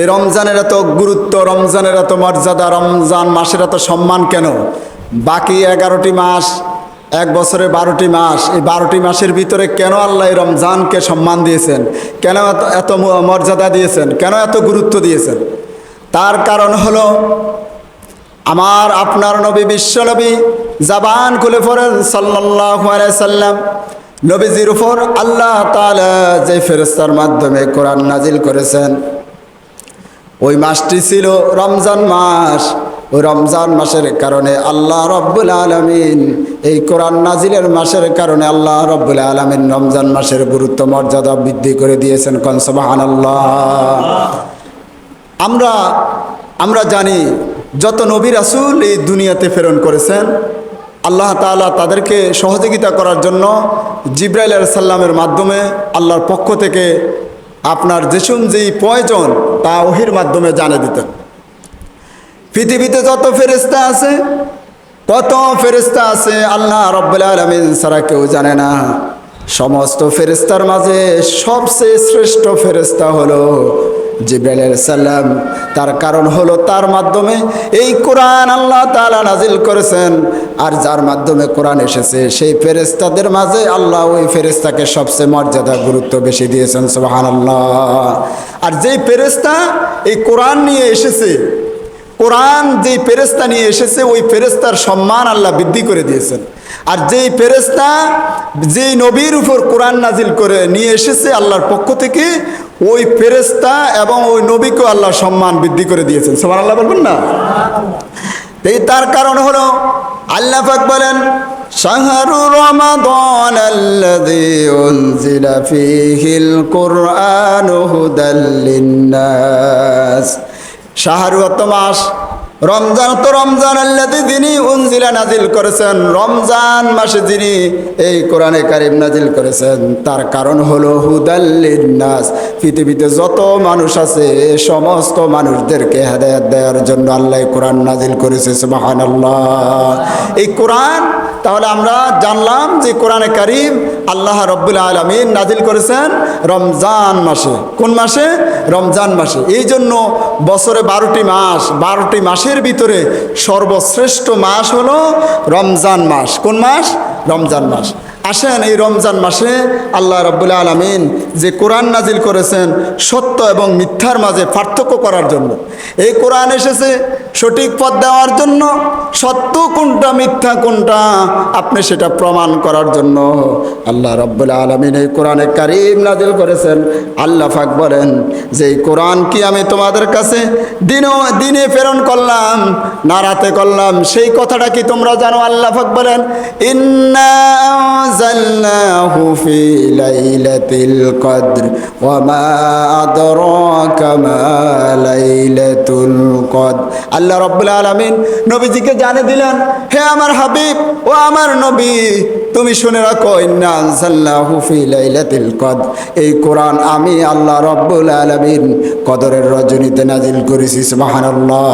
এই রমজানের এত গুরুত্ব, রমজানের এত মর্যাদা, রমজান মাসের এত সম্মান কেন? বাকি এগারোটি মাস, এক বছরে বারোটি মাস, এই বারোটি মাসের ভিতরে কেন আল্লাহ রমজানকে সম্মান দিয়েছেন? কেন এত মর্যাদা দিয়েছেন? কেন এত গুরুত্ব দিয়েছেন? তার কারণ হলো, আমার আপনার নবী, বিশ্ব নবী, জাবান খুলে পড়েন আলাইহি সাল্লাম, নবীজির উপর আল্লাহ তালা যে ফেরস্তার মাধ্যমে কোরআন নাজিল করেছেন। ওই মাসটি ছিল রমজান মাস। ওই রমজান মাসের কারণে আল্লাহ রব্বুল আলমিন, এই কোরআন নাজিলের মাসের কারণে আল্লাহ রব্বুল আলমিন রমজান মাসের গুরুত্ব, মর্যাদা বৃদ্ধি করে দিয়েছেন। কনসবাহান আল্লাহ আমরা আমরা জানি যত নবী রাসূল এই দুনিয়াতে প্রেরণ করেছেন, আল্লাহ তাআলা তাদেরকে সহযোগিতা করার জন্য জিব্রাইল সাল্লামের মাধ্যমে আল্লাহর পক্ষ থেকে আপনার যেসুম যেই প্রয়োজন, তা ওহির মাধ্যমে জানে দিতেন পৃথিবীতে যত ফেরিস্তা আছে কত ফেরিস্তা আছে, আল্লাহ রব্বুল আলমিন ছাড়া কেউ জানে না। সমস্ত ফেরিস্তার মাঝে সবচেয়ে শ্রেষ্ঠ ফেরিস্তা হলো জিব্রাইল সাল্লাম তার কারণ হলো তার মাধ্যমে এই কোরআন আল্লাহ তালা নাজিল করেছেন, আর যার মাধ্যমে কোরআন এসেছে, সেই ফেরেস্তাদের মাঝে আল্লাহ ওই ফেরেস্তাকে সবচেয়ে মর্যাদা, গুরুত্ব বেশি দিয়েছেন সোহান আল্লাহ আর যেই ফেরেস্তা এই কোরআন নিয়ে এসেছে, কোরআন যেই ফেরেস্তা নিয়ে এসেছে, ওই ফেরেস্তার সম্মান আল্লাহ বৃদ্ধি করে দিয়েছেন। আর যেই ফেরেস্তা যেই নবীর উপর কোরআন নাজিল করে নিয়ে এসেছে, আল্লাহর পক্ষ থেকে ওই ফেরেস্তা এবং ওই নবীকে আল্লাহ সম্মান বৃদ্ধি করে দিয়েছেন। সবার আল্লাহ বলবেন না? এই তার কারণ হলো, আল্লাহ পাক বলেন, শাহরু রমাদান শাহরু মাস। রমজান তো রমজান আল্লাদি যিনি উনজিলা নাজিল করেছেন। রমজান মাসে যিনি এই কোরআনে কারিম নাজিল করেছেন, তার কারণ হলো নাস পৃথিবীতে যত মানুষ আছে সমস্ত মানুষদেরকে হেদায়ত দেওয়ার জন্য আল্লাহ কোরআন নাজিল করেছে, সুবহানাল্লাহ। এই কোরআন, তাহলে আমরা জানলাম যে কোরআনে কারিম আল্লাহ রব্বুল আলমিন নাজিল করেছেন রমজান মাসে। কোন মাসে? রমজান মাসে। এই জন্য বছরে বারোটি মাস, বারোটি মাসের ভিতরে সর্বশ্রেষ্ঠ মাস হলো রমজান মাস। কোন মাস? রমজান মাস। আসেন এই রমজান মাসে আল্লাহ রব্বুল আলমিন যে কোরআন নাজিল করেছেন সত্য এবং মিথ্যার মাঝে পার্থক্য করার জন্য। এই কোরআন এসেছে সঠিক পথ দেওয়ার জন্য, সত্য কোনটা, মিথ্যা কোনটা আপনি সেটা প্রমাণ করার জন্য। আল্লাহ রব্বুল আলমিন এই কোরআনে কারিম নাজিল করেছেন। আল্লাহ ফাক বলেন, যে এই কোরআন কি আমি তোমাদের কাছে দিনও দিনে প্রেরণ করলাম, না রাতে করলাম? সেই কথাটা কি তোমরা জানো? আল্লাহ ফাক বলেন, ইন্না ফি লাইলাতিল কদর ওয়া মা আদরাকা মা লাইলাতুল কদর আল্লাহ রাব্বুল আলামিন নবীজিকে জানে দিলেন, হে আমার হাবিব ও আমার নবী, তুমি শুনে রাখো লাইলাতিল কদর। এই কোরআন আমি আল্লাহ রাব্বুল আলামিন কদরের রজনীতে নাজিল করেছি, সুবহানাল্লাহ।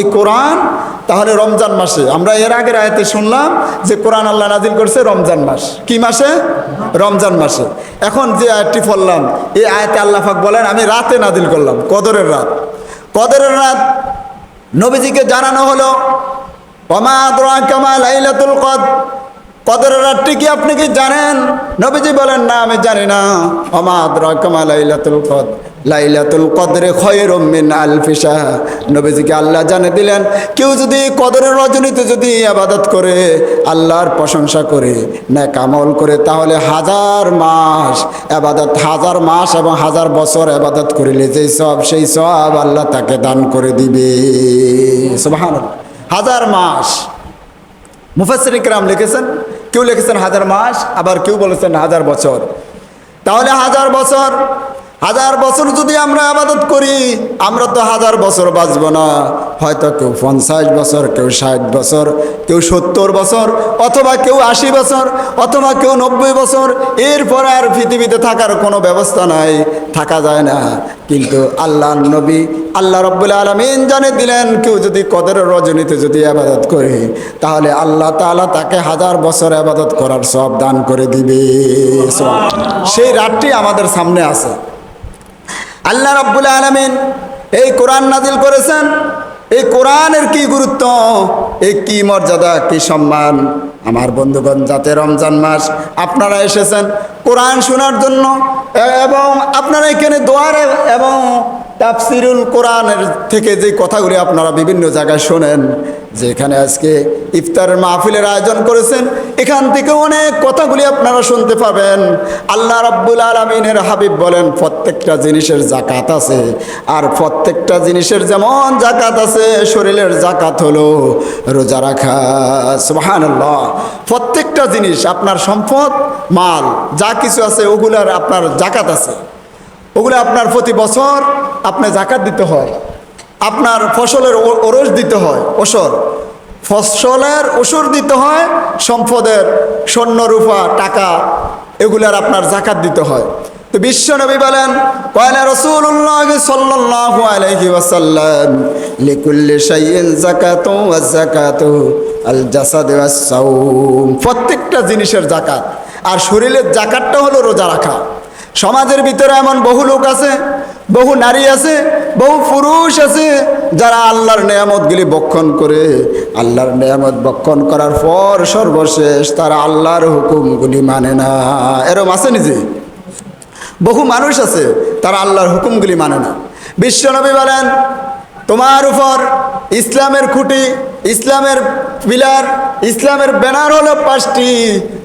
এই কোরআন তাহলে রমজান মাসে, আমরা এর আগের আয়াতে শুনলাম যে কোরআন আল্লাহ নাজিল করছে রমজান মাস। কি মাসে? রমজান মাসে। এখন যে আয়াতটি পড়লাম, এই আয়াতে আল্লাহ পাক বলেন, আমি রাতে নাদিল করলাম, কদরের রাত। কদরের রাত নবীজিকে জানানো হলো, ওমা কমা লাইলাতুল কদ কদরের রাতটি কি আপনি কি জানেন? নবীজি বলেন, না, আমি জানি না। ওমা কামা লাইলাতুল কদ লাইলাতুল কদরে খয়রুম মিন আলফিসা নবীজিকে আল্লাহ জানে দিলেন, কেউ যদি কদরের রজনীতে যদি আবাদত করে, আল্লাহর প্রশংসা করে না কামল করে, তাহলে হাজার মাস আবাদত, হাজার মাস এবং হাজার বছর আবাদত করিলে যেই সব, সেই সব আল্লাহ তাকে দান করে দিবে। হাজার মাস। মুফাসির ইকরাম লিখেছেন কেউ লিখেছেন হাজার মাস আবার কেউ বলেছেন হাজার বছর। তাহলে হাজার বছর হাজার বছর যদি আমরা আবাদত করি, আমরা তো হাজার বছর বাঁচব না। হয়তো কেউ পঞ্চাশ বছর, কেউ ষাট বছর, কেউ সত্তর বছর, অথবা কেউ আশি বছর, অথবা কেউ নব্বই বছর, এরপর আর পৃথিবীতে থাকার কোনো ব্যবস্থা নাই, থাকা যায় না। কিন্তু আল্লাহ নবী, আল্লাহ রব্বুল আলমিন জানে দিলেন, কেউ যদি কদের রজনীতে যদি আবাদত করে, তাহলে আল্লাহ তাআলা তাকে হাজার বছর আবাদত করার সব দান করে দিবে। সেই রাতটি আমাদের সামনে আছে। আল্লাহ রব্বুল আলমিন এই কোরআন নাজিল করেছেন। এই কোরআনের কি গুরুত্ব? এই কি মর্যাদা, কি সম্মান? আমার বন্ধুগণ, যাতে রমজান মাস আপনারা এসেছেন কোরআন শোনার জন্য, এবং আপনারা এখানে দোয়ার এবং তাফসিরুল কোরআনের থেকে যে কথাগুলি আপনারা বিভিন্ন জায়গায় শোনেন যেখানে আজকে ইফতারের মাহফিলের আয়োজন করেছেন, এখান থেকে অনেক কথাগুলি আপনারা শুনতে পাবেন। আল্লাহ রাব্বুল আলমিনের হাবিব বলেন, প্রত্যেকটা জিনিসের জাকাত আছে। আর প্রত্যেকটা জিনিসের যেমন জাকাত আছে, শরীরের জাকাত হলো রোজা রাখা। সুবহানাল্লাহ। প্রত্যেকটা জিনিস আপনার সম্পদ, মাল, যা কিছু আছে, ওগুলার আপনার জাকাত আছে। ওগুলো আপনার প্রতি বছর আপনি জাকাত দিতে হয়। আপনার ফসলের ওরস দিতে হয়, ওসর। ফসলের ওসর দিতে হয়, সম্পদের স্বর্ণ, রূপা, টাকা, এগুলার আপনার জাকাত দিতে হয়। তো বিশ্ব নবী বলেন, কয়লা রসুল্লাহ সাল্লাল্লাহু আলাইহি ওয়াসাল্লাম, লিকুল্লি শাইইন যাকাতু যাকাতু আল জাসাদ প্রত্যেকটা জিনিসের জাকাত। আর শরীরের জাকাতটা হলো রোজা রাখা। সমাজের ভিতরে এমন বহু লোক আছে, বহু নারী আছে, বহু পুরুষ আছে, যারা আল্লাহর নেয়ামতগুলি বক্ষণ করে, আল্লাহর নেয়ামত বক্ষণ করার পর সর্বশেষ তারা আল্লাহর হুকুমগুলি মানে না। এরম আছে নিজে? বহু মানুষ আছে, তারা আল্লাহর হুকুমগুলি মানে না। বিশ্বনবী বলেন, তোমার উপর ইসলামের খুঁটি, ইসলামের পিলার, ইসলামের ব্যানার হলো পাঁচটি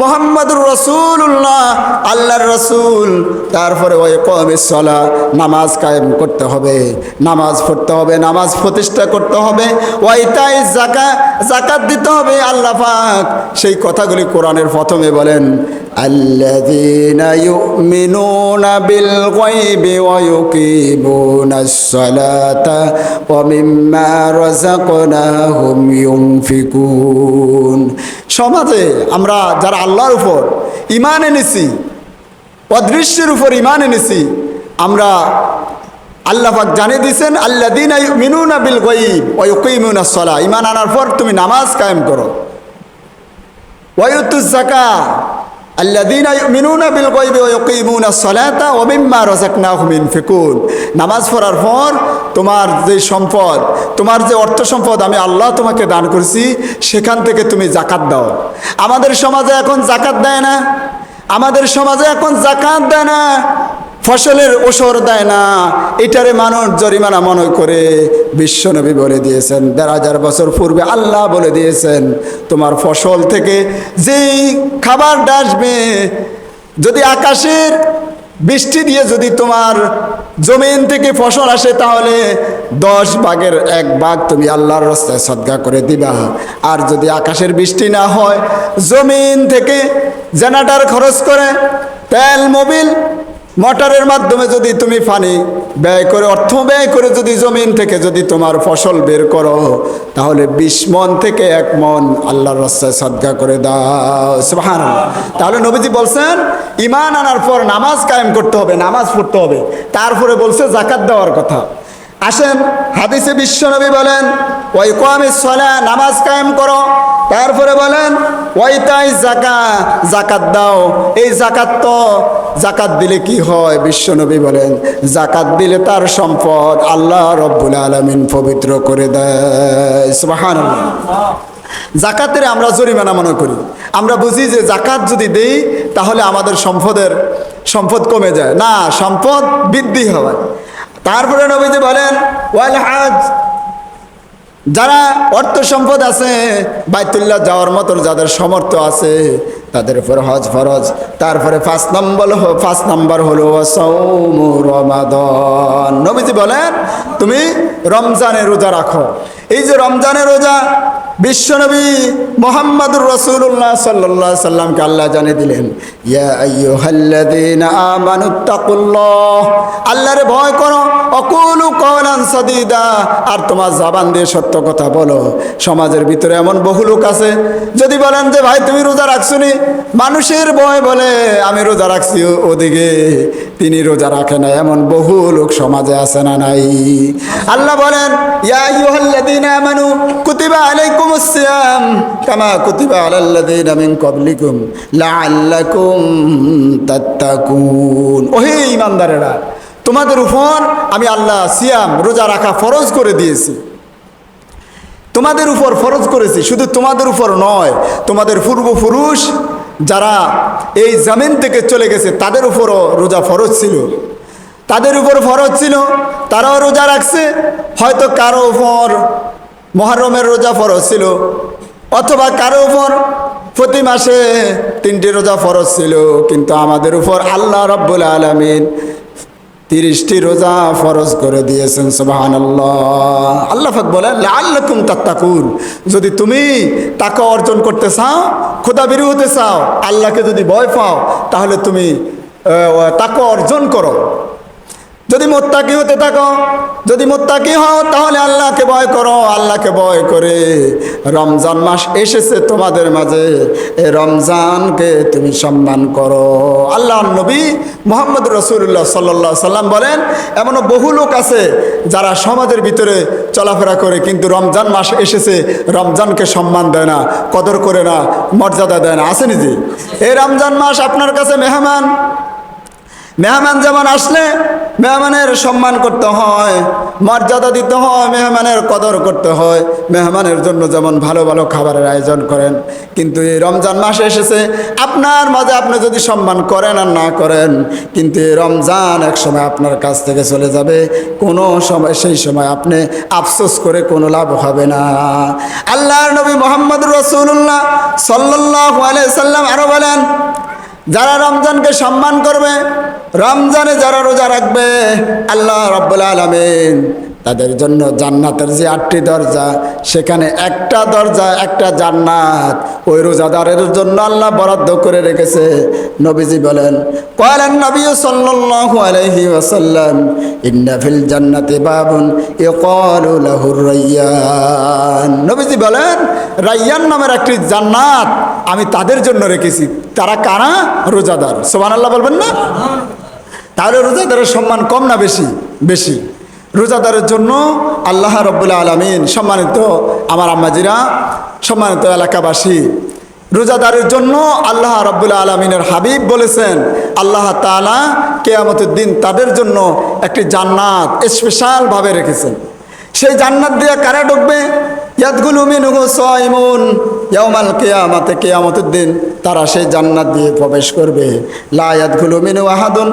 মোহাম্মদুর রসুল্লাহ আল্লাহর রসুল। তারপরে ওই কমিসলা নামাজ কায়েম করতে হবে। নামাজ পড়তে হবে, নামাজ প্রতিষ্ঠা করতে হবে। ওই তাই জাকা জাকাত দিতে হবে আল্লাহ পাক। সেই কথাগুলি কোরআনের প্রথমে বলেন الذين يؤمنون بالغيب ويقيمون الصلاة ومما رزقناهم ينفقون সমাজে আমরা যারা আল্লাহর উপর ইমান এনেছি, অদৃশ্যের উপর ইমান এনেছি। আমরা আল্লাহ পাক জানিয়ে দিয়েছেন আল্লাহ দিন মিনুনা বিল গইব ওয়ুকিমুনা সলা ইমান আনার পর তুমি নামাজ কায়েম করো। ওয়ুতুজ জাকা নামাজ পড়ার পর তোমার যে সম্পদ, তোমার যে অর্থ সম্পদ আমি আল্লাহ তোমাকে দান করেছি, সেখান থেকে তুমি জাকাত দাও। আমাদের সমাজে এখন জাকাত দেয় না। আমাদের সমাজে এখন জাকাত দেয় না। ফসলের ওসর দেয় না। এটারে মানুষ জরিমানা মনে করে। বিশ্বনবী বলে দিয়েছেন, দেড় হাজার বছর পূর্বে আল্লাহ বলে দিয়েছেন, তোমার ফসল থেকে যেই খাবার ডাসবে, যদি আকাশের বৃষ্টি দিয়ে যদি তোমার জমিন থেকে ফসল আসে, তাহলে দশ ভাগের এক ভাগ তুমি আল্লাহর রাস্তায় সদ্গা করে দিবা। আর যদি আকাশের বৃষ্টি না হয়, জমিন থেকে জেনাটার খরচ করে, তেল, মোবিল মোটরের মাধ্যমে যদি তুমি পানি ব্যয় করে, অর্থ ব্যয় করে যদি জমিন থেকে যদি তোমার ফসল বের করো, তাহলে বিশ মন থেকে এক মন আল্লাহর রাস্তায় সদ্গা করে দাও। তাহলে নবীজি বলছেন ইমান আনার পর নামাজ কায়েম করতে হবে, নামাজ পড়তে হবে। তারপরে বলছে জাকাত দেওয়ার কথা। আসেন, হাদিসে বিশ্বনবী বলেন ওই কমে সলা নামাজ কায়েম করো। তারপরে বলেন ওই তাই জাকা, জাকাত দাও। এই জাকাত তো জাকাত দিলে কি হয়? বিশ্বনবী বলেন, জাকাত দিলে তার সম্পদ আল্লাহ রব্বুল আলমিন পবিত্র করে দেয়। সুবহানাল্লাহ। জাকাতের আমরা জরিমানা মনে করি। আমরা বুঝি যে জাকাত যদি দেই, তাহলে আমাদের সম্পদের, সম্পদ কমে যায়। না, সম্পদ বৃদ্ধি হয়। তারপরে নবীজি বলেন, ওয়াল হাজ যারা অর্থ সম্পদ আছে, বাইতুল্লাহ যাওয়ার মতো যাদের সমর্থ আছে, তাদের উপর হজ ফরজ। তারপরে পাঁচ নম্বর পাঁচ নম্বর হলো রমাদন। নবীজি বলেন, তুমি রমজানের রোজা রাখো। এই যে রমজানের রোজা বিশ্বনবী মোহাম্মদুর রসুল্লাহ সাল্লাহ সাল্লামকে আল্লাহ জানিয়ে দিলেন আল্লাহরে ভয় করো, অকুলু কওলান সাদীদা। আর তোমার জবান দিয়ে সত্য কথা বলো। সমাজের ভিতরে এমন বহু লোক আছে, যদি বলেন যে, ভাই, তুমি রোজা রাখছনি? মানুষের ভয় বলে, আমি রোজা রাখছি ওদিকে। তিনি রোজা রাখে না, এমন বহু লোক সমাজে আছে না নাই। আল্লাহ বলেন, ইয়া আইয়ুহাল্লাযীনা আমানু কুতিবা ওহে ঈমানদারেরা, তোমাদের উপর আমি আল্লাহ সিয়াম, রোজা রাখা ফরজ করে দিয়েছি। তোমাদের উপর ফরজ করেছি, শুধু তোমাদের উপর নয়, তোমাদের পূর্বপুরুষ যারা এই জামিন থেকে চলে গেছে, তাদের উপরও রোজা ফরজ ছিল। তাদের উপর ফরজ ছিল, তারাও রোজা রাখছে, হয়তো কারও উপর মহরমের রোজা ফরজ ছিল। অথবা কারও উপর প্রতি মাসে তিনটি রোজা ফরজ ছিল, কিন্তু আমাদের উপর আল্লাহ রব্বুল আলমিন তিরিশটি রোজা ফরজ করে দিয়েছেন সুবাহান আল্লাহ আল্লাহ ফাক বলেন আল্লাকুম তাত্তাকুন। যদি তুমি টাকা অর্জন করতে চাও খোদা বিরু হতে চাও, আল্লাহকে যদি ভয় পাও, তাহলে তুমি টাকা অর্জন করো। যদি মোত্তাকি হতে থাকো, যদি মোত্তাকি হও, তাহলে আল্লাহকে ভয় করো, আল্লাহকে ভয় করে। রমজান মাস এসেছে তোমাদের মাঝে, এ রমজানকে তুমি সম্মান করো। আল্লাহ নবী মোহাম্মদ রসুল্লাহ সাল্লাহ সাল্লাম বলেন, এমনও বহু লোক আছে যারা সমাজের ভিতরে চলাফেরা করে, কিন্তু রমজান মাস এসেছে, রমজানকে সম্মান দেয় না, কদর করে না, মর্যাদা দেয় না। আসেনি যে এই রমজান মাস আপনার কাছে মেহমান মেহমান যেমন আসলে মেহমানের সম্মান করতে হয়, মর্যাদা দিতে হয়, মেহমানের কদর করতে হয়, মেহমানের জন্য যেমন ভালো ভালো খাবারের আয়োজন করেন। কিন্তু এই রমজান মাস এসেছে, আপনার মাঝে আপনি যদি সম্মান করেন আর না করেন, কিন্তু এই রমজান এক সময় আপনার কাছ থেকে চলে যাবে, কোনো সময়, সেই সময় আপনি আফসোস করে কোনো লাভ হবে না। আল্লাহর নবী মোহাম্মদ রসুল্লাহ সাল্লাহ সাল্লাম আরও বলেন, যারা রমজানকে সম্মান করবে রমজানে যারা রোজা রাখবে, আল্লাহ রব্বুল আলমিন তাদের জন্য জান্নাতের যে আটটি দরজা, সেখানে একটা দরজা, একটা জান্নাত। ওই রোজাদারের জন্য আল্লাহ বরাদ্দ করে রেখেছে। নবীজি বলেন কয়লেন নবী সাল্লাল্লাহু আলাইহি ওয়াসাল্লাম, ইন্না ফিল জান্নাতি বাবুন ইকালু লাহুর রায়্যান নবীজি বলেন রায়্যান নামের একটি জান্নাত আমি তাদের জন্য রেখেছি। তারা কারা? রোজাদার। সুবহানাল্লাহ বলবেন না? তাহলে রোজাদারের সম্মান কম না বেশি? বেশি। রোজাদারের জন্য আল্লাহ রব্বুল আলমিন সম্মানিত আমার আম্মাজিরা, সম্মানিত এলাকাবাসী, রোজাদারের জন্য আল্লাহ রব্বুল আলমিনের হাবিব বলেছেন, আল্লাহ তালা কেয়ামতের দিন তাদের জন্য একটি জান্নাত স্পেশালভাবে রেখেছেন। সেই জান্নাত দিয়ে কারা ঢুকবে? ইয়াদগুলো মিনুহু দিন তারা সেই জান্নাত দিয়ে প্রবেশ করবে। লা ইয়াদগুলো মিনু আহাদুন